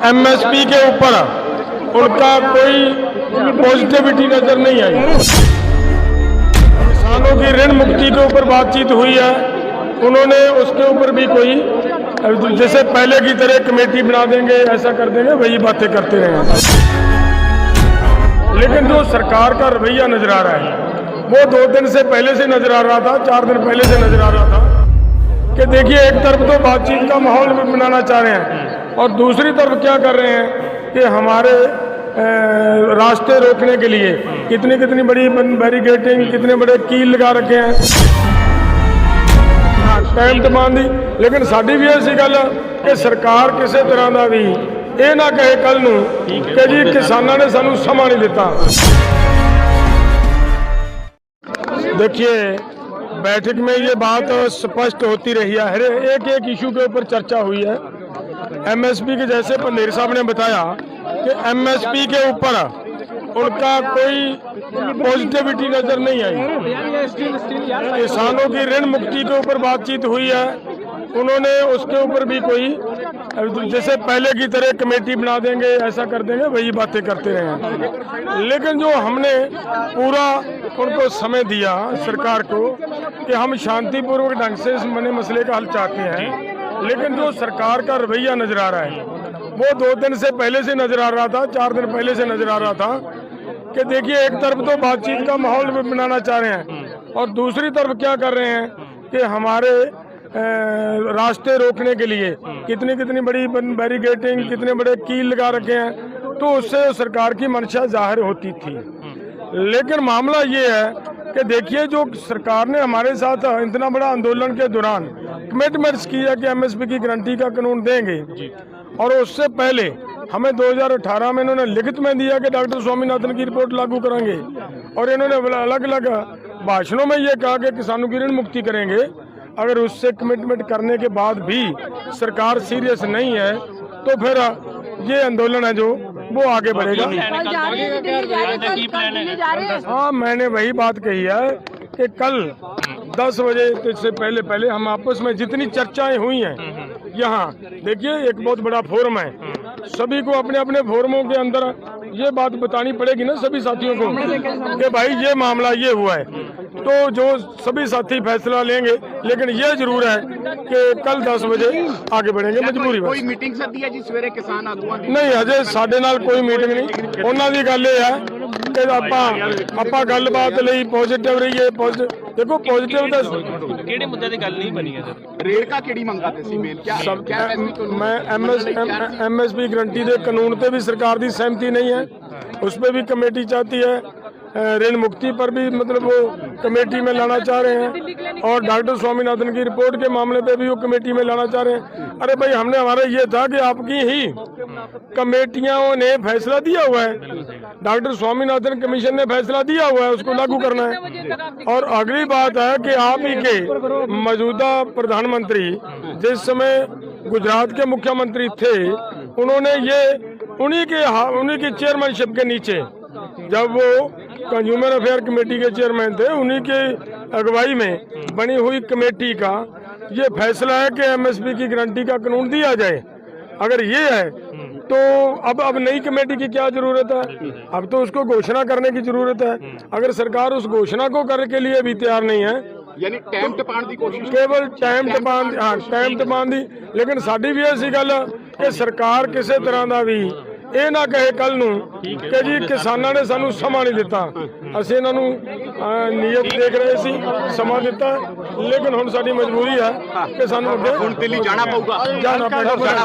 MSP के ऊपर उनका कोई पॉजिटिविटी नज़र नहीं आई। किसानों की ऋण मुक्ति के ऊपर बातचीत हुई है। उन्होंने उसके ऊपर भी कोई, जैसे पहले की तरह कमेटी बना देंगे, ऐसा कर देंगे, वही बातें करते रहे लेकिन जो सरकार का रवैया नज़र आ रहा है, वो दो दिन से पहले से नज़र आ रहा था, चार दिन पहले से नज़र आ रहा था। कि देखिए, एक तरफ़ तो बातचीत का माहौल बनाना चाह रहे हैं। और दूसरी तरफ क्या कर रहे हैं कि हमारे अ, रास्ते रोकने के लिए कितनी कितनी बड़ी बैरिकेटिंग कितने बड़े कील लगा रखे हैं ਟਾਈਮ ਟਮਾਂਦੀ ਲੇਕਿਨ ਸਾਡੀ ਵੀ ਇਹ ਸੀ ਗੱਲ ਕਿ ਸਰਕਾਰ ਕਿਸੇ ਤਰ੍ਹਾਂ ਦਾ ਵੀ ਇਹ ਨਾ ਕਹੇ ਕੱਲ ਨੂੰ ਕਿ ਜੀ ਕਿਸਾਨਾਂ ਨੇ ਸਾਨੂੰ ਸਮਾਂ ਨਹੀਂ ਦਿੱਤਾ देखिए बैठक में ये बात स्पष्ट होती रही है हर एक एक इशू के ऊपर चर्चा हुई है एमएसपी के जैसे पंडेर साहब ने बताया कि एमएसपी के ऊपर उनका कोई पॉजिटिविटी नज़र नहीं आई। किसानों की ऋण मुक्ति के ऊपर बातचीत हुई है। उन्होंने उसके ऊपर भी कोई, जैसे पहले की तरह कमेटी बना देंगे, ऐसा कर देंगे, वही बातें करते रहे लेकिन जो हमने पूरा उनको समय दिया सरकार को कि हम शांतिपूर्वक ढंग से इस मने मसले का हल चाहते हैं लेकिन जो सरकार का रवैया नज़र आ रहा है, वो दो दिन से पहले से नज़र आ रहा था, चार दिन पहले से नज़र आ रहा था कि देखिए, एक तरफ़ तो बातचीत का माहौल बनाना चाह रहे हैं और दूसरी तरफ़ क्या कर रहे हैं कि हमारे रास्ते रोकने के लिए कितनी कितनी बड़ी बैरिगेटिंग कितने बड़े कील लगा रखे हैं तो उससे सरकार की मंशा ज़ाहिर होती थी। लेकिन मामला ये है कि देखिए, जो सरकार ने हमारे साथ इतना बड़ा आंदोलन के दौरान कमिटमेंट्स की है कि एमएसपी की गारंटी का कानून देंगे। और उससे पहले हमें 2018 में इन्होंने लिखित में दिया कि डॉक्टर स्वामीनाथन की रिपोर्ट लागू करेंगे। और इन्होंने अलग अलग भाषणों में ये कहा कि किसानों की ऋण मुक्ति करेंगे। अगर उससे कमिटमेंट करने के बाद भी सरकार सीरियस नहीं है तो फिर ये आंदोलन है जो वो आगे बढ़ेगा। हाँ मैंने वही बात कही है कि कल 10 बजे से पहले पहले हम आपस में जितनी चर्चाएँ हुई हैं यहाँ देखिए एक बहुत बड़ा फोरम है। सभी को अपने अपने फोरमों के अंदर ये बात बतानी पड़ेगी ना सभी साथियों को कि भाई ये मामला ये हुआ है। तो जो सभी साथी फैसला लेंगे लेकिन ये ज़रूर है कि कल 10 बजे आगे बढ़ेंगे मजबूरी कोई मीटिंग सर दिया जी सवेरे किसान नहीं अजय साढ़े नाल कोई मीटिंग नहीं। उन्होंने गल गल है ਗੱਲ ਇਹ ਹੈ ਕਿ ਆਪਾਂ ਆਪਾਂ ਗੱਲਬਾਤ ਲਈ ਪੋਜ਼ਿਟਿਵ ਰਹੀਏ ਪੋਜ਼ਿਟਿਵ ਦੇਖੋ ਪੋਜ਼ਿਟਿਵ ਦਾ ਕਿਹੜੇ ਮੁੱਦੇ ਦੀ ਗੱਲ ਨਹੀਂ ਬਣੀ ਹੈ ਸਰ ਰੇੜਕਾ ਕਿਹੜੀ ਮੰਗਾ ਤੇ ਸੀ ਮੇਨ ਕਿਆ ਸਭ ਕਿਆ ਫੈਸਲੇ ਕਾਨੂੰਨ मैं एमएस एमएसपी गारंटी ਦੇ ਕਾਨੂੰਨ ਤੇ ਵੀ ਸਰਕਾਰ ਦੀ ਸਹਿਮਤੀ नहीं है उस पर भी कमेटी चाहती है अ, ऋण मुक्ति पर भी मतलब वो कमेटी में लाना चाह रहे हैं और डॉक्टर स्वामीनाथन की रिपोर्ट के मामले पे भी वो कमेटी में लाना चाह रहे हैं अरे भाई हमने हमारा ये था कि आपकी ही कमेटियों ने फैसला दिया हुआ है डॉक्टर स्वामीनाथन कमीशन ने फैसला दिया हुआ है, उसको लागू करना है। और अगली बात है कि आप ही के मौजूदा प्रधानमंत्री, जिस समय गुजरात के मुख्यमंत्री थे, उन्होंने ये, उन्हीं के उन्हीं की चेयरमैनशिप के नीचे, जब वो कंज्यूमर अफेयर कमेटी के चेयरमैन थे, उन्हीं के अगुवाई में बनी हुई कमेटी का ये फैसला है कि एमएसपी की गारंटी का कानून दिया जाए। अगर ये है तो अब अब नई कमेटी की क्या जरूरत है अब तो उसको घोषणा करने की जरूरत है अगर सरकार उस घोषणा को करने के लिए भी तैयार नहीं है ਯਾਨੀ ਟਾਈਮ ਟਪਾਉਣ ਦੀ ਕੋਸ਼ਿਸ਼ ਕੇਵਲ ਟਾਈਮ ਟਪਾਉਣ ਹਾਂ ਟਾਈਮ ਟਪਾਉਣ ਦੀ ਲੇਕਿਨ ਸਾਡੀ ਵੀ ਇਹ ਸੀ ਗੱਲ ਕਿ ਸਰਕਾਰ ਕਿਸੇ ਤਰ੍ਹਾਂ ਦਾ ਵੀ ਇਹ ਨਾ ਕਹੇ ਕੱਲ ਨੂੰ ਕਿ ਜੀ ਕਿਸਾਨਾਂ ਨੇ ਸਾਨੂੰ ਸਮਾਂ ਨਹੀਂ ਦਿੱਤਾ ਅਸੀਂ ਇਹਨਾਂ ਨੂੰ ਅਹ, ਨੀਅਤ ਦੇਖ ਰਹੇ ਸੀ ਸਮਾਂ ਦਿੱਤਾ ਲੇਕਿਨ ਹੁਣ ਸਾਡੀ ਮਜਬੂਰੀ ਹੈ ਕਿ ਸਾਨੂੰ ਅੱਗੇ ਹੁਣ ਦਿੱਲੀ ਜਾਣਾ ਪਊਗਾ ਜਾਣਾ ਪੈਣਾ